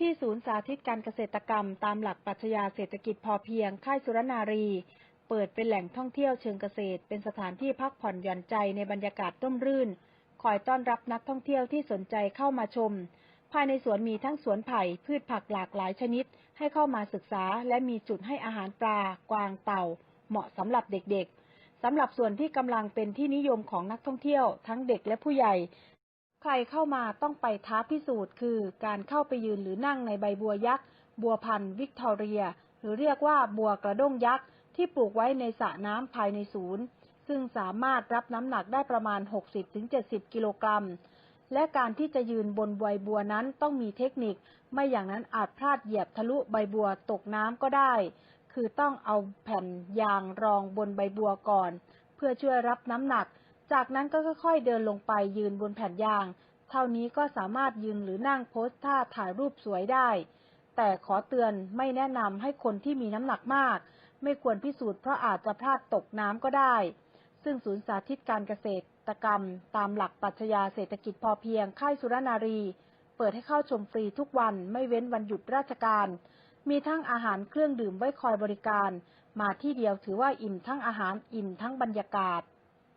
ที่ศูนย์สาธิตการเกษตรกรรม ตามหลักปรัชญาเศรษฐกิจพอเพียง ค่ายสุรนารี เปิดเป็นแหล่งท่องเที่ยวเชิงเกษตร เป็นสถานที่พักผ่อนหย่อนใจในบรรยากาศร่มรื่น คอยต้อนรับนักท่องเที่ยวที่สนใจเข้ามาชม ภายในสวนมีทั้งสวนไผ่พืชผักหลากหลายชนิด ให้เข้ามาศึกษา และมีจุดให้อาหารปลา กวางเต่า เหมาะสำหรับเด็กๆสำหรับส่วนที่กำลังเป็นที่นิยมของนักท่องเที่ยว ทั้งเด็กและผู้ใหญ่ ใครเข้ามาต้องไปท้าพิสูจน์ คือการเข้าไปยืนหรือนั่งในใบบัวยักษ์ บัวพันธุ์วิกตอเรีย หรือเรียกว่าบัวกระด้งยักษ์ ที่ปลูกไว้ในสระน้ำภายในศูนย์ ซึ่งสามารถรับน้ำหนักได้ประมาณ 60-70 กิโลกรัม และการที่จะยืนบนใบบัวนั้นต้องมีเทคนิค ไม่อย่างนั้นอาจพลาดเหยียบทะลุใบบัวตกน้ำก็ได้ คือต้องเอาแผ่นยางรองบนใบบัวก่อน เพื่อช่วยรับน้ำหนัก จากนั้นก็ค่อยๆเดินลงไปยืนบนแผ่นยาง เท่านี้ก็สามารถยืนหรือนั่งโพสท่าถ่ายรูปสวยได้ แต่ขอเตือนไม่แนะนำให้คนที่มีน้ำหนักมาก ไม่ควรพิสูจน์เพราะอาจจะพลาดตกน้ำก็ได้ ซึ่งศูนย์สาธิตการเกษตรกรรม ตามหลักปรัชญาเศรษฐกิจพอเพียงค่ายสุรนารี เปิดให้เข้าชมฟรีทุกวันไม่เว้นวันหยุดราชการ มีทั้งอาหารเครื่องดื่มไว้คอยบริการ มาที่เดียวถือว่าอิ่มทั้งอาหารอิ่มทั้งบรรยากาศ